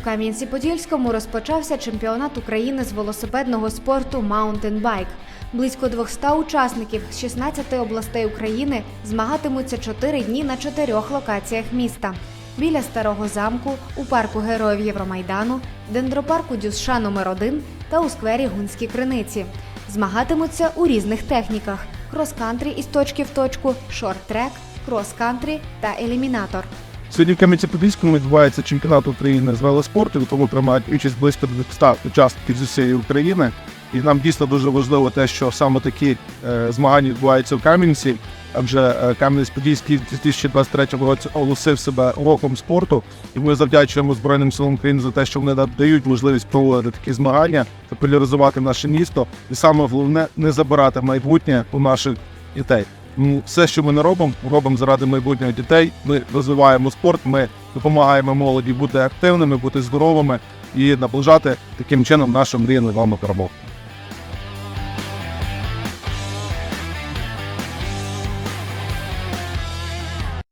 Кам'янці-Подільському розпочався чемпіонат України з велосипедного спорту Bike. Близько 200 учасників з 16 областей України змагатимуться 4 дні на чотирьох локаціях міста. Біля старого замку, у парку Героїв Євромайдану, дендропарку Дюсша номер 1 та у сквері Гунські Криниці. Змагатимуться у різних техніках: крос-кантрі із точки в точку, шорт-трек, крос-кантрі та елімінатор. Сьогодні в Кам'янці-Подільському відбувається чемпіонат України з велоспорту, в якому приймають участь близько 200 учасників з усієї України. І нам дійсно дуже важливо те, що саме такі е, змагання відбуваються в Кам'янці. Адже е, Кам'янець-Подільський в 2023 році оголосив себе роком спорту, і ми завдячуємо Збройним силам України за те, що вони дають можливість проводити такі змагання, популяризувати наше місто, і саме головне не забирати майбутнє у наших дітей. Ну, все, що ми не робимо, робимо заради майбутнього дітей. Ми розвиваємо спорт, ми допомагаємо молоді бути активними, бути здоровими і наближати таким чином нашу мрію вами перемогу.